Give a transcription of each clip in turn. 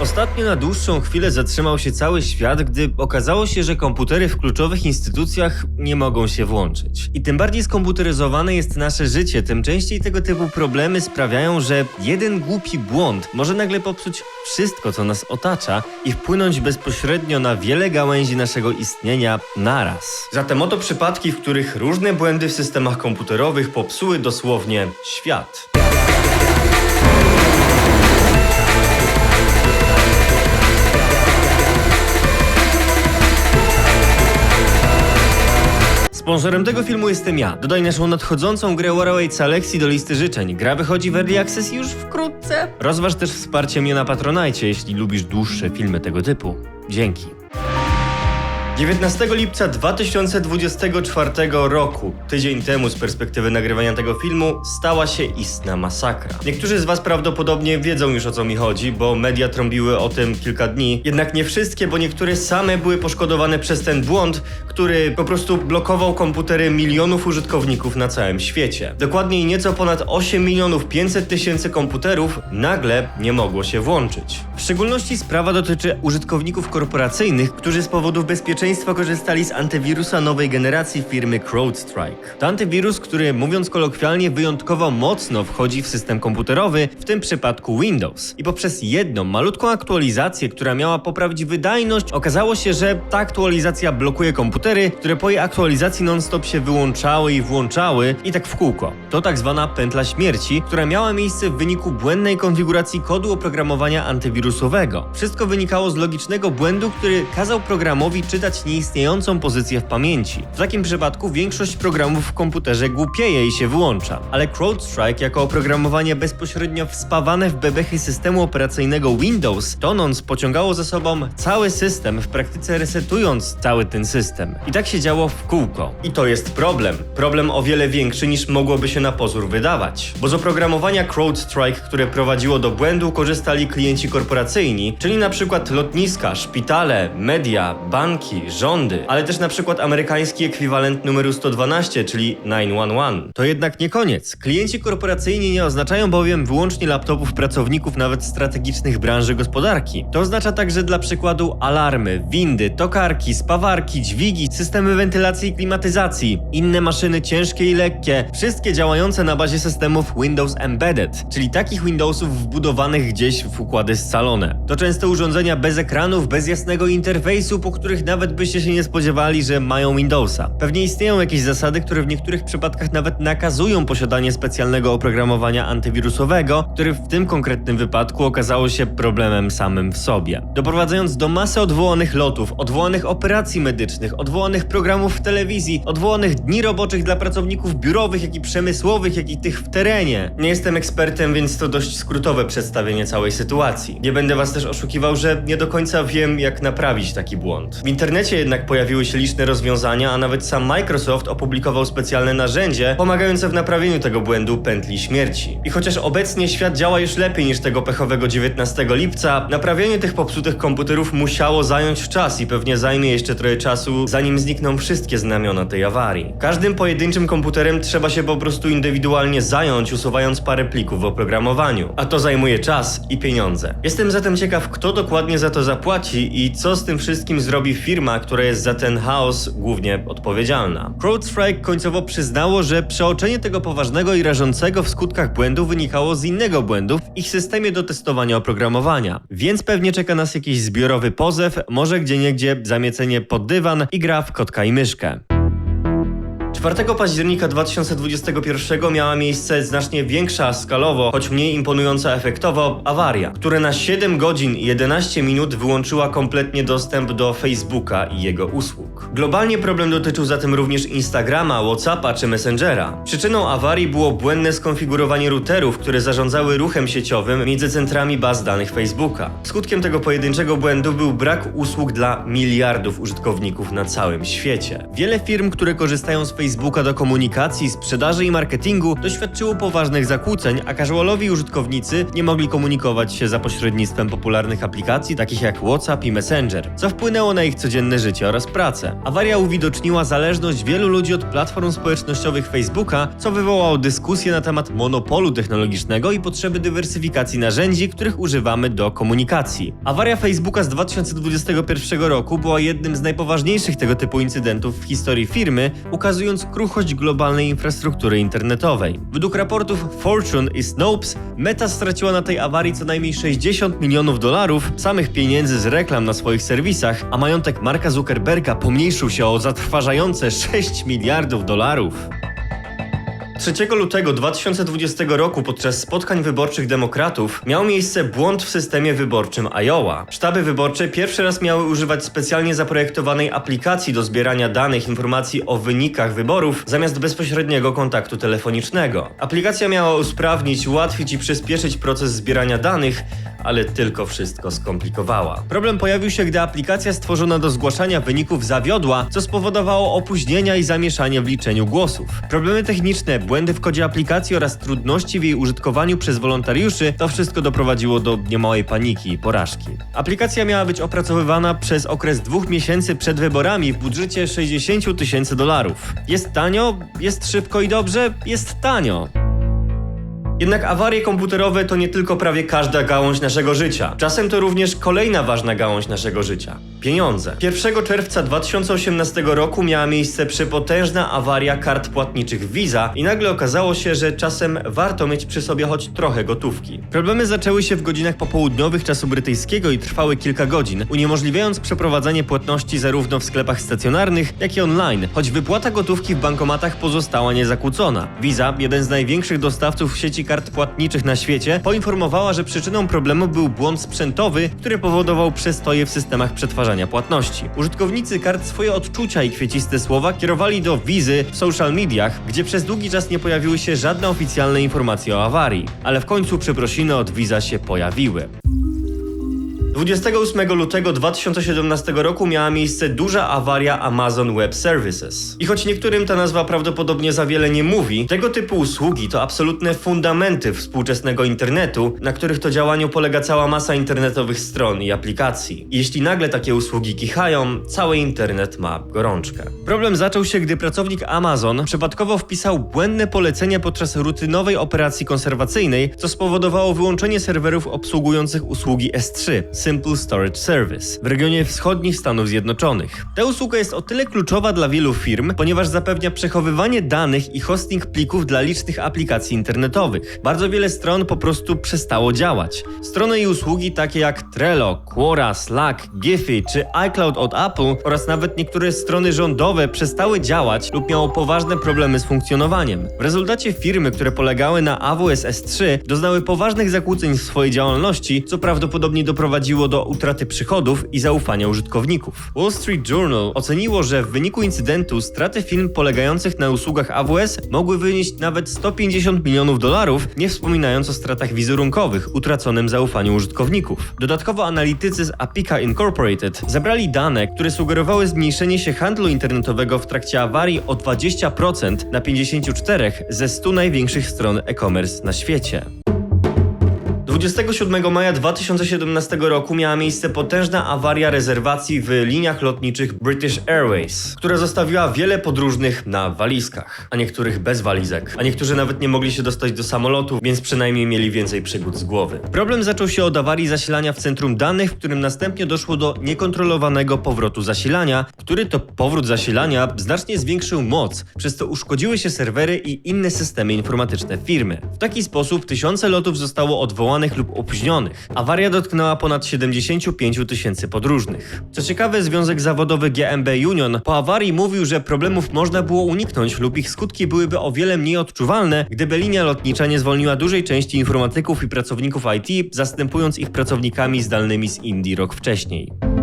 Ostatnio na dłuższą chwilę zatrzymał się cały świat, gdy okazało się, że komputery w kluczowych instytucjach nie mogą się włączyć. I tym bardziej skomputeryzowane jest nasze życie, tym częściej tego typu problemy sprawiają, że jeden głupi błąd może nagle popsuć wszystko, co nas otacza i wpłynąć bezpośrednio na wiele gałęzi naszego istnienia naraz. Zatem oto przypadki, w których różne błędy w systemach komputerowych popsuły dosłownie świat. Sponsorem tego filmu jestem ja. Dodaj naszą nadchodzącą grę Warroway Alexi do listy życzeń. Gra wychodzi w Early Access już wkrótce. Rozważ też wsparcie mnie na Patronite, jeśli lubisz dłuższe filmy tego typu. Dzięki. 19 lipca 2024 roku, tydzień temu z perspektywy nagrywania tego filmu, stała się istna masakra. Niektórzy z Was prawdopodobnie wiedzą już o co mi chodzi, bo media trąbiły o tym kilka dni. Jednak nie wszystkie, bo niektóre same były poszkodowane przez ten błąd, który po prostu blokował komputery milionów użytkowników na całym świecie. Dokładniej nieco ponad 8 milionów 500 tysięcy komputerów nagle nie mogło się włączyć. W szczególności sprawa dotyczy użytkowników korporacyjnych, którzy z powodów bezpieczeństwa korzystali z antywirusa nowej generacji firmy CrowdStrike. To antywirus, który mówiąc kolokwialnie wyjątkowo mocno wchodzi w system komputerowy, w tym przypadku Windows. I poprzez jedną malutką aktualizację, która miała poprawić wydajność, okazało się, że ta aktualizacja blokuje komputery, które po jej aktualizacji non-stop się wyłączały i włączały i tak w kółko. To tak zwana pętla śmierci, która miała miejsce w wyniku błędnej konfiguracji kodu oprogramowania antywirusowego. Wszystko wynikało z logicznego błędu, który kazał programowi czytać nieistniejącą pozycję w pamięci. W takim przypadku większość programów w komputerze głupieje i się wyłącza. Ale CrowdStrike jako oprogramowanie bezpośrednio wspawane w bebechy systemu operacyjnego Windows, tonąc pociągało za sobą cały system, w praktyce resetując cały ten system. I tak się działo w kółko. I to jest problem. Problem o wiele większy niż mogłoby się na pozór wydawać. Bo z oprogramowania CrowdStrike, które prowadziło do błędu, korzystali klienci korporacyjni, czyli na przykład lotniska, szpitale, media, banki, rządy, ale też na przykład amerykański ekwiwalent numeru 112, czyli 911. To jednak nie koniec. Klienci korporacyjni nie oznaczają bowiem wyłącznie laptopów pracowników nawet strategicznych branży gospodarki. To oznacza także dla przykładu alarmy, windy, tokarki, spawarki, dźwigi, systemy wentylacji i klimatyzacji, inne maszyny ciężkie i lekkie, wszystkie działające na bazie systemów Windows Embedded, czyli takich Windowsów wbudowanych gdzieś w układy scalone. To często urządzenia bez ekranów, bez jasnego interfejsu, po których nawet byście się nie spodziewali, że mają Windowsa. Pewnie istnieją jakieś zasady, które w niektórych przypadkach nawet nakazują posiadanie specjalnego oprogramowania antywirusowego, który w tym konkretnym wypadku okazało się problemem samym w sobie. Doprowadzając do masy odwołanych lotów, odwołanych operacji medycznych, odwołanych programów w telewizji, odwołanych dni roboczych dla pracowników biurowych, jak i przemysłowych, jak i tych w terenie. Nie jestem ekspertem, więc to dość skrótowe przedstawienie całej sytuacji. Nie będę was też oszukiwał, że nie do końca wiem, jak naprawić taki błąd. W internecie jednak pojawiły się liczne rozwiązania, a nawet sam Microsoft opublikował specjalne narzędzie pomagające w naprawieniu tego błędu pętli śmierci. I chociaż obecnie świat działa już lepiej niż tego pechowego 19 lipca, naprawienie tych popsutych komputerów musiało zająć czas i pewnie zajmie jeszcze trochę czasu, zanim znikną wszystkie znamiona tej awarii. Każdym pojedynczym komputerem trzeba się po prostu indywidualnie zająć, usuwając parę plików w oprogramowaniu. A to zajmuje czas i pieniądze. Jestem zatem ciekaw, kto dokładnie za to zapłaci i co z tym wszystkim zrobi firma, która jest za ten chaos głównie odpowiedzialna. CrowdStrike końcowo przyznało, że przeoczenie tego poważnego i rażącego w skutkach błędu wynikało z innego błędu w ich systemie do testowania oprogramowania. Więc pewnie czeka nas jakiś zbiorowy pozew, może gdzieniegdzie zamiecenie pod dywan i gra w kotka i myszkę. 4 października 2021 miała miejsce znacznie większa skalowo, choć mniej imponująca efektowo awaria, która na 7 godzin i 11 minut wyłączyła kompletnie dostęp do Facebooka i jego usług. Globalnie problem dotyczył zatem również Instagrama, Whatsappa czy Messengera. Przyczyną awarii było błędne skonfigurowanie routerów, które zarządzały ruchem sieciowym między centrami baz danych Facebooka. Skutkiem tego pojedynczego błędu był brak usług dla miliardów użytkowników na całym świecie. Wiele firm, które korzystają z Facebooka do komunikacji, sprzedaży i marketingu doświadczyło poważnych zakłóceń, a casualowi użytkownicy nie mogli komunikować się za pośrednictwem popularnych aplikacji takich jak WhatsApp i Messenger, co wpłynęło na ich codzienne życie oraz pracę. Awaria uwidoczniła zależność wielu ludzi od platform społecznościowych Facebooka, co wywołało dyskusję na temat monopolu technologicznego i potrzeby dywersyfikacji narzędzi, których używamy do komunikacji. Awaria Facebooka z 2021 roku była jednym z najpoważniejszych tego typu incydentów w historii firmy, ukazując kruchość globalnej infrastruktury internetowej. Według raportów Fortune i Snopes, Meta straciła na tej awarii co najmniej 60 milionów dolarów samych pieniędzy z reklam na swoich serwisach, a majątek Marka Zuckerberga pomniejszył się o zatrważające 6 miliardów dolarów. 3 lutego 2020 roku podczas spotkań wyborczych demokratów miał miejsce błąd w systemie wyborczym Iowa. Sztaby wyborcze pierwszy raz miały używać specjalnie zaprojektowanej aplikacji do zbierania danych informacji o wynikach wyborów zamiast bezpośredniego kontaktu telefonicznego. Aplikacja miała usprawnić, ułatwić i przyspieszyć proces zbierania danych, ale tylko wszystko skomplikowała. Problem pojawił się, gdy aplikacja stworzona do zgłaszania wyników zawiodła, co spowodowało opóźnienia i zamieszanie w liczeniu głosów. Problemy techniczne, błędy w kodzie aplikacji oraz trudności w jej użytkowaniu przez wolontariuszy to wszystko doprowadziło do niemałej paniki i porażki. Aplikacja miała być opracowywana przez okres dwóch miesięcy przed wyborami w budżecie 60 tysięcy dolarów. Jest tanio, jest szybko i dobrze, jest tanio. Jednak awarie komputerowe to nie tylko prawie każda gałąź naszego życia. Czasem to również kolejna ważna gałąź naszego życia. Pieniądze. 1 czerwca 2018 roku miała miejsce przepotężna awaria kart płatniczych Visa i nagle okazało się, że czasem warto mieć przy sobie choć trochę gotówki. Problemy zaczęły się w godzinach popołudniowych czasu brytyjskiego i trwały kilka godzin, uniemożliwiając przeprowadzanie płatności zarówno w sklepach stacjonarnych, jak i online, choć wypłata gotówki w bankomatach pozostała niezakłócona. Visa, jeden z największych dostawców sieci kart płatniczych na świecie, poinformowała, że przyczyną problemu był błąd sprzętowy, który powodował przestoje w systemach przetwarzania płatności. Użytkownicy kart swoje odczucia i kwieciste słowa kierowali do wizy w social mediach, gdzie przez długi czas nie pojawiły się żadne oficjalne informacje o awarii, ale w końcu przeprosiny od Visa się pojawiły. 28 lutego 2017 roku miała miejsce duża awaria Amazon Web Services. I choć niektórym ta nazwa prawdopodobnie za wiele nie mówi, tego typu usługi to absolutne fundamenty współczesnego internetu, na których to działaniu polega cała masa internetowych stron i aplikacji. I jeśli nagle takie usługi kichają, cały internet ma gorączkę. Problem zaczął się, gdy pracownik Amazon przypadkowo wpisał błędne polecenie podczas rutynowej operacji konserwacyjnej, co spowodowało wyłączenie serwerów obsługujących usługi S3. Simple Storage Service w regionie wschodnich Stanów Zjednoczonych. Ta usługa jest o tyle kluczowa dla wielu firm, ponieważ zapewnia przechowywanie danych i hosting plików dla licznych aplikacji internetowych. Bardzo wiele stron po prostu przestało działać. Strony i usługi takie jak Trello, Quora, Slack, Giphy czy iCloud od Apple oraz nawet niektóre strony rządowe przestały działać lub miało poważne problemy z funkcjonowaniem. W rezultacie firmy, które polegały na AWS S3 doznały poważnych zakłóceń w swojej działalności, co prawdopodobnie doprowadziło do utraty przychodów i zaufania użytkowników. Wall Street Journal oceniło, że w wyniku incydentu straty firm polegających na usługach AWS mogły wynieść nawet 150 milionów dolarów, nie wspominając o stratach wizerunkowych, utraconym zaufaniu użytkowników. Dodatkowo analitycy z Apica Incorporated zebrali dane, które sugerowały zmniejszenie się handlu internetowego w trakcie awarii o 20% na 54 ze 100 największych stron e-commerce na świecie. 27 maja 2017 roku miała miejsce potężna awaria rezerwacji w liniach lotniczych British Airways, która zostawiła wiele podróżnych na walizkach, a niektórych bez walizek, a niektórzy nawet nie mogli się dostać do samolotu, więc przynajmniej mieli więcej przygód z głowy. Problem zaczął się od awarii zasilania w centrum danych, w którym następnie doszło do niekontrolowanego powrotu zasilania, który to powrót zasilania znacznie zwiększył moc, przez co uszkodziły się serwery i inne systemy informatyczne firmy. W taki sposób tysiące lotów zostało odwołanych lub opóźnionych. Awaria dotknęła ponad 75 tysięcy podróżnych. Co ciekawe, Związek Zawodowy GMB Union po awarii mówił, że problemów można było uniknąć lub ich skutki byłyby o wiele mniej odczuwalne, gdyby linia lotnicza nie zwolniła dużej części informatyków i pracowników IT, zastępując ich pracownikami zdalnymi z Indii rok wcześniej.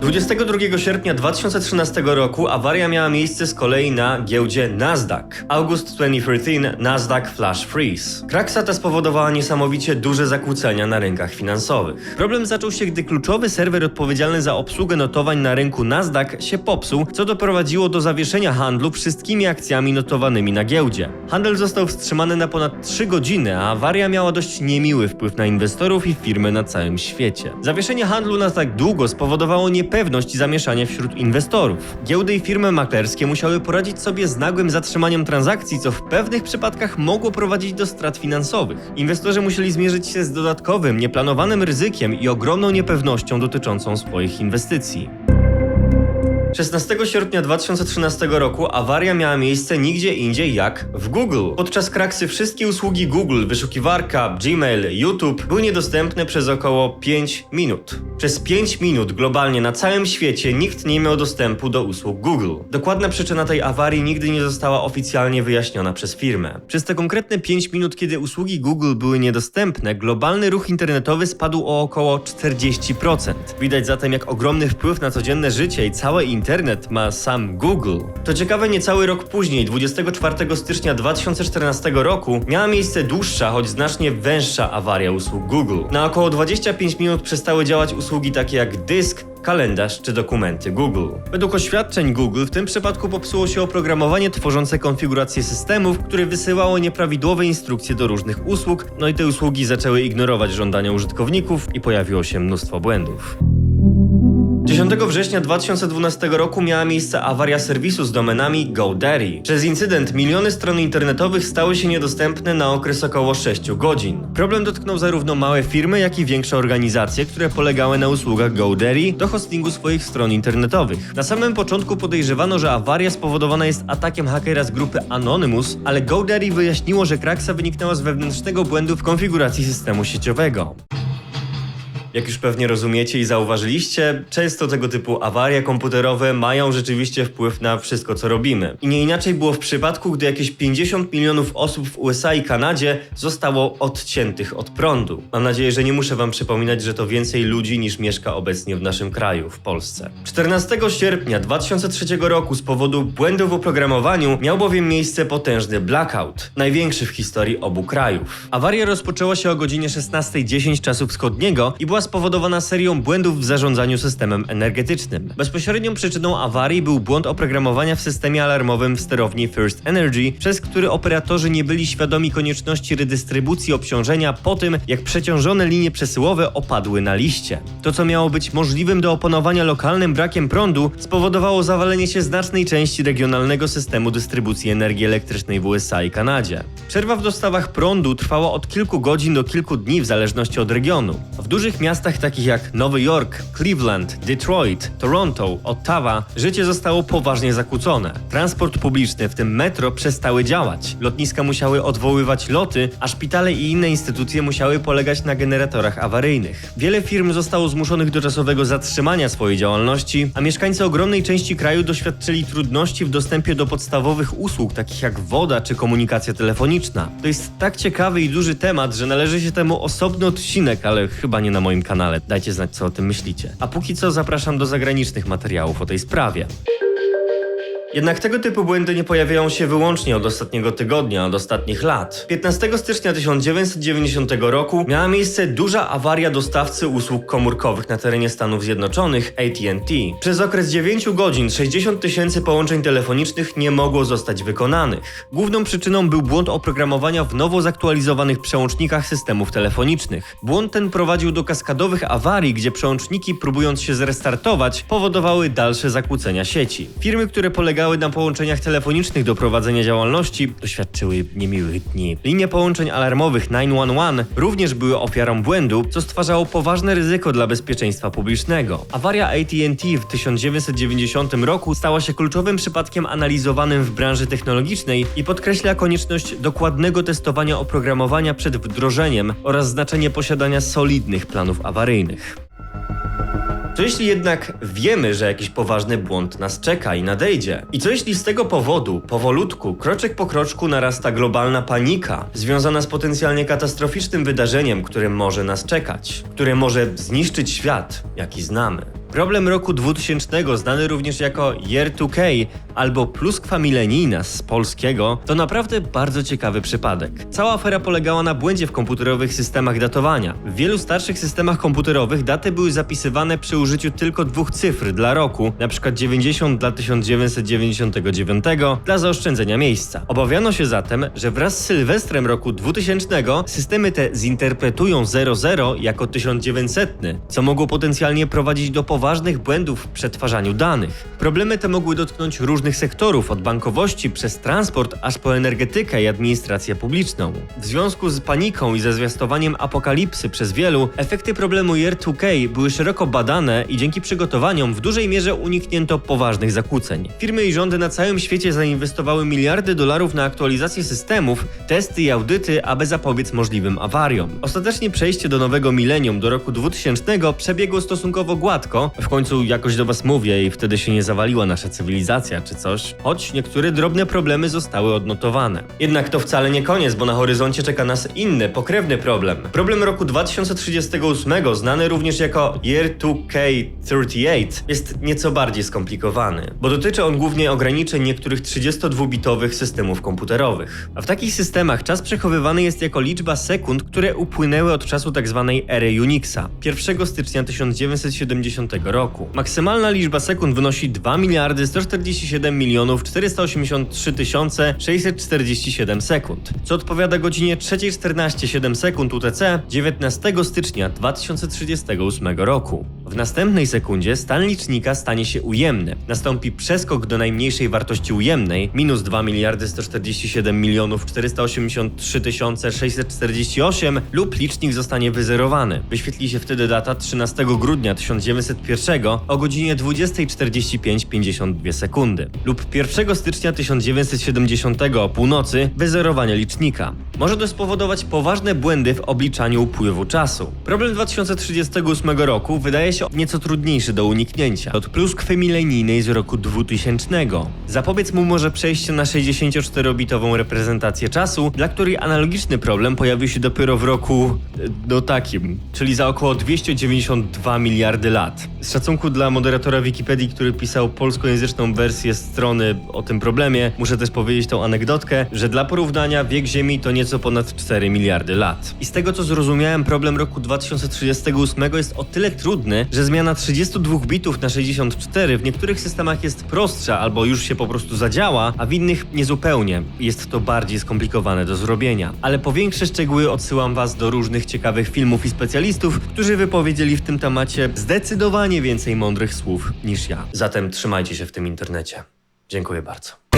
22 sierpnia 2013 roku awaria miała miejsce z kolei na giełdzie Nasdaq. August 2013 Nasdaq Flash Freeze. Kraksa ta spowodowała niesamowicie duże zakłócenia na rynkach finansowych. Problem zaczął się, gdy kluczowy serwer odpowiedzialny za obsługę notowań na rynku Nasdaq się popsuł, co doprowadziło do zawieszenia handlu wszystkimi akcjami notowanymi na giełdzie. Handel został wstrzymany na ponad 3 godziny, a awaria miała dość niemiły wpływ na inwestorów i firmy na całym świecie. Zawieszenie handlu na tak długo spowodowało nie niepewność i zamieszanie wśród inwestorów. Giełdy i firmy maklerskie musiały poradzić sobie z nagłym zatrzymaniem transakcji, co w pewnych przypadkach mogło prowadzić do strat finansowych. Inwestorzy musieli zmierzyć się z dodatkowym, nieplanowanym ryzykiem i ogromną niepewnością dotyczącą swoich inwestycji. 16 sierpnia 2013 roku awaria miała miejsce nigdzie indziej jak w Google. Podczas kraksy wszystkie usługi Google, wyszukiwarka, Gmail, YouTube były niedostępne przez około 5 minut. Przez 5 minut globalnie na całym świecie nikt nie miał dostępu do usług Google. Dokładna przyczyna tej awarii nigdy nie została oficjalnie wyjaśniona przez firmę. Przez te konkretne 5 minut, kiedy usługi Google były niedostępne, globalny ruch internetowy spadł o około 40%. Widać zatem, jak ogromny wpływ na codzienne życie i cały internet ma sam Google. To ciekawe, niecały rok później, 24 stycznia 2014 roku, miała miejsce dłuższa, choć znacznie węższa awaria usług Google. Na około 25 minut przestały działać usługi takie jak dysk, kalendarz czy dokumenty Google. Według oświadczeń Google w tym przypadku popsuło się oprogramowanie tworzące konfigurację systemów, które wysyłało nieprawidłowe instrukcje do różnych usług, no i te usługi zaczęły ignorować żądania użytkowników i pojawiło się mnóstwo błędów. 10 września 2012 roku miała miejsce awaria serwisu z domenami GoDaddy. Przez incydent miliony stron internetowych stały się niedostępne na okres około 6 godzin. Problem dotknął zarówno małe firmy, jak i większe organizacje, które polegały na usługach GoDaddy do hostingu swoich stron internetowych. Na samym początku podejrzewano, że awaria spowodowana jest atakiem hakera z grupy Anonymous, ale GoDaddy wyjaśniło, że kraksa wyniknęła z wewnętrznego błędu w konfiguracji systemu sieciowego. Jak już pewnie rozumiecie i zauważyliście, często tego typu awarie komputerowe mają rzeczywiście wpływ na wszystko, co robimy. I nie inaczej było w przypadku, gdy jakieś 50 milionów osób w USA i Kanadzie zostało odciętych od prądu. Mam nadzieję, że nie muszę wam przypominać, że to więcej ludzi niż mieszka obecnie w naszym kraju, w Polsce. 14 sierpnia 2003 roku z powodu błędu w oprogramowaniu miał bowiem miejsce potężny blackout, największy w historii obu krajów. Awaria rozpoczęła się o godzinie 16.10 czasu wschodniego i była spowodowana serią błędów w zarządzaniu systemem energetycznym. Bezpośrednią przyczyną awarii był błąd oprogramowania w systemie alarmowym w sterowni First Energy, przez który operatorzy nie byli świadomi konieczności redystrybucji obciążenia po tym, jak przeciążone linie przesyłowe opadły na liście. To, co miało być możliwym do opanowania lokalnym brakiem prądu, spowodowało zawalenie się znacznej części regionalnego systemu dystrybucji energii elektrycznej w USA i Kanadzie. Przerwa w dostawach prądu trwała od kilku godzin do kilku dni w zależności od regionu. W dużych miastach takich jak Nowy Jork, Cleveland, Detroit, Toronto, Ottawa życie zostało poważnie zakłócone. Transport publiczny, w tym metro, przestały działać. Lotniska musiały odwoływać loty, a szpitale i inne instytucje musiały polegać na generatorach awaryjnych. Wiele firm zostało zmuszonych do czasowego zatrzymania swojej działalności, a mieszkańcy ogromnej części kraju doświadczyli trudności w dostępie do podstawowych usług, takich jak woda czy komunikacja telefoniczna. To jest tak ciekawy i duży temat, że należy się temu osobny odcinek, ale chyba nie na moim kanale. Dajcie znać, co o tym myślicie. A póki co zapraszam do zagranicznych materiałów o tej sprawie. Jednak tego typu błędy nie pojawiają się wyłącznie od ostatniego tygodnia, od ostatnich lat. 15 stycznia 1990 roku miała miejsce duża awaria dostawcy usług komórkowych na terenie Stanów Zjednoczonych AT&T. Przez okres 9 godzin 60 tysięcy połączeń telefonicznych nie mogło zostać wykonanych. Główną przyczyną był błąd oprogramowania w nowo zaktualizowanych przełącznikach systemów telefonicznych. Błąd ten prowadził do kaskadowych awarii, gdzie przełączniki próbując się zrestartować powodowały dalsze zakłócenia sieci. Firmy, które polegały na połączeniach telefonicznych do prowadzenia działalności, doświadczyły niemiłych dni. Linie połączeń alarmowych 911 również były ofiarą błędu, co stwarzało poważne ryzyko dla bezpieczeństwa publicznego. Awaria AT&T w 1990 roku stała się kluczowym przypadkiem analizowanym w branży technologicznej i podkreśla konieczność dokładnego testowania oprogramowania przed wdrożeniem oraz znaczenie posiadania solidnych planów awaryjnych. Co jeśli jednak wiemy, że jakiś poważny błąd nas czeka i nadejdzie? I co jeśli z tego powodu, powolutku, kroczek po kroczku narasta globalna panika, związana z potencjalnie katastroficznym wydarzeniem, które może nas czekać, które może zniszczyć świat, jaki znamy? Problem roku 2000, znany również jako Year 2K albo pluskwa milenijna z polskiego, to naprawdę bardzo ciekawy przypadek. Cała afera polegała na błędzie w komputerowych systemach datowania. W wielu starszych systemach komputerowych daty były zapisywane przy użyciu tylko dwóch cyfr dla roku, np. 90 dla 1999 dla zaoszczędzenia miejsca. Obawiano się zatem, że wraz z Sylwestrem roku 2000 systemy te zinterpretują 00 jako 1900, co mogło potencjalnie prowadzić do poważnych poważnych błędów w przetwarzaniu danych. Problemy te mogły dotknąć różnych sektorów, od bankowości przez transport aż po energetykę i administrację publiczną. W związku z paniką i ze zwiastowaniem apokalipsy przez wielu, efekty problemu Year 2K były szeroko badane i dzięki przygotowaniom w dużej mierze uniknięto poważnych zakłóceń. Firmy i rządy na całym świecie zainwestowały miliardy dolarów na aktualizację systemów, testy i audyty, aby zapobiec możliwym awariom. Ostatecznie przejście do nowego milenium do roku 2000 przebiegło stosunkowo gładko. W końcu jakoś do was mówię i wtedy się nie zawaliła nasza cywilizacja czy coś, choć niektóre drobne problemy zostały odnotowane. Jednak to wcale nie koniec, bo na horyzoncie czeka nas inny, pokrewny problem. Problem roku 2038, znany również jako Year 2K38, jest nieco bardziej skomplikowany, bo dotyczy on głównie ograniczeń niektórych 32-bitowych systemów komputerowych. A w takich systemach czas przechowywany jest jako liczba sekund, które upłynęły od czasu tzw. ery Unixa, 1 stycznia 1970 roku. Maksymalna liczba sekund wynosi 2 miliardy 147 milionów 483 tysiące 647 sekund, co odpowiada godzinie 3.14,7 sekund UTC 19 stycznia 2038 roku. W następnej sekundzie stan licznika stanie się ujemny. Nastąpi przeskok do najmniejszej wartości ujemnej minus 2 miliardy 147 milionów 483 tysiące 648 lub licznik zostanie wyzerowany. Wyświetli się wtedy data 13 grudnia 1901 o godzinie 20.45.52 sekundy lub 1 stycznia 1970 o północy wyzerowania licznika. Może to spowodować poważne błędy w obliczaniu upływu czasu. Problem 2038 roku wydaje się nieco trudniejszy do uniknięcia od pluskwy milenijnej z roku 2000. Zapobiec mu może przejście na 64-bitową reprezentację czasu, dla której analogiczny problem pojawił się dopiero w roku e, no takim, czyli za około 292 miliardy lat. Z szacunku dla moderatora Wikipedii, który pisał polskojęzyczną wersję strony o tym problemie, muszę też powiedzieć tą anegdotkę, że dla porównania wiek Ziemi to nieco ponad 4 miliardy lat. I z tego co zrozumiałem, problem roku 2038 jest o tyle trudny, że zmiana 32 bitów na 64 w niektórych systemach jest prostsza albo już się po prostu zadziała, a w innych niezupełnie. Jest to bardziej skomplikowane do zrobienia. Ale po większe szczegóły odsyłam was do różnych ciekawych filmów i specjalistów, którzy wypowiedzieli w tym temacie zdecydowanie więcej mądrych słów niż ja. Zatem trzymajcie się w tym internecie. Dziękuję bardzo.